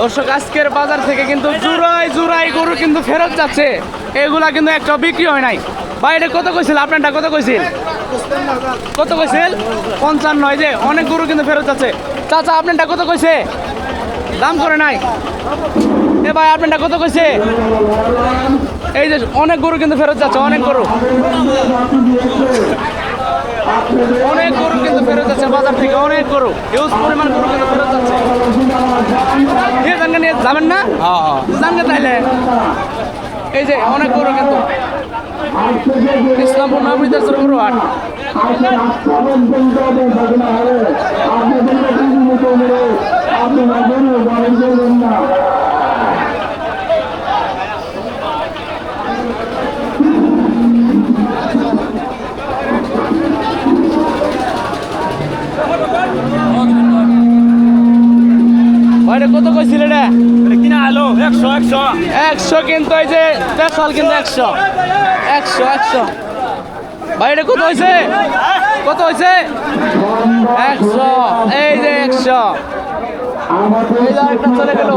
দর্শক, আজকের বাজার থেকে কিন্তু জুরাই জুরাই গরু কিন্তু ফেরত যাচ্ছে। এগুলা কিন্তু একটা বিক্রি হয় নাই। ভাই, এটা কত কইছিল? আপনারটা কত কইছিল? কত কইছিল? পঞ্চান্ন। এই যে, অনেক গরু কিন্তু ফেরত যাচ্ছে। চাচা, আপনারটা কত কইছে? দাম করে নাই। এ ভাই, আপনারটা কত কইছে? এই যে, অনেক গরু কিন্তু ফেরত যাচ্ছে, অনেক গরু। অনেক যাচ্ছে বাজার থেকে অনেক গরু হিউজ পরিমাণ গরু কিন্তু ফেরত যাচ্ছে। নিয়ে জানেন নিয়ে যাবেন না? যান না তাইলে এই যে অনেক গরু কিন্তু। ইসলামপুর নামিদাসের গরু হাট। এটা কত কইছিল এটা কিনা আলো? একশো একশো। একশো কিন্তু এই যে স্পেশাল কিন্তু একশো। একশো একশো। ভাই এটা কত হয়েছে কত হয়েছে একশো। এই যে একশো। একটা চলে গেল।